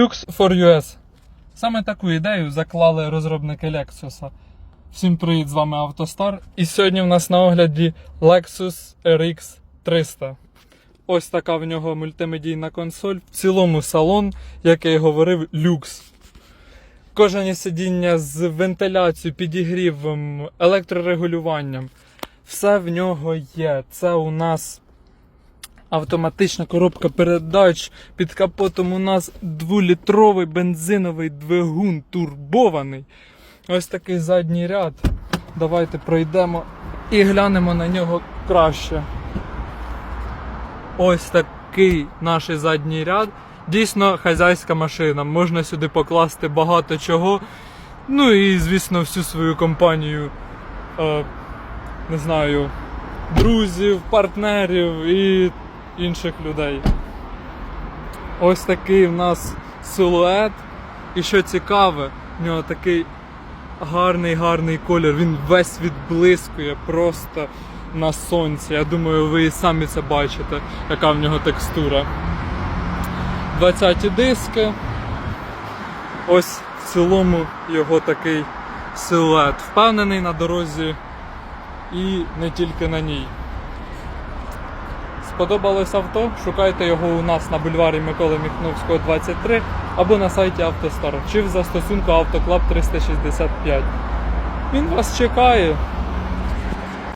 Lux for US. Саме таку ідею заклали розробники Lexus. Всім привіт, з вами Автостар. І сьогодні в нас на огляді Lexus RX 300. Ось така в нього мультимедійна консоль. В цілому салон, як я і говорив, люкс. Кожне сидіння з вентиляцією, підігрівом, електрорегулюванням. Все в нього є. Це у нас автоматична коробка передач. Під капотом у нас дволітровий бензиновий двигун турбований. Ось такий задній ряд. Давайте пройдемо і глянемо на нього краще. Ось такий наш задній ряд. Дійсно хазяйська машина. Можна сюди покласти багато чого. Ну і, звісно, всю свою компанію. Е, не знаю, друзів, партнерів і інших людей. Ось такий в нас силует. І що цікаве, в нього такий гарний гарний колір. Він весь відблискує просто на сонці. Я думаю, ви і самі це бачите, яка в нього текстура. 20 диски. Ось в цілому його такий силует. Впевнений на дорозі і не тільки на ній. Сподобалось авто? Шукайте його у нас на бульварі Миколи Міхновського, 23 або на сайті Автостар, чи в застосунку Автоклаб 365. Він вас чекає.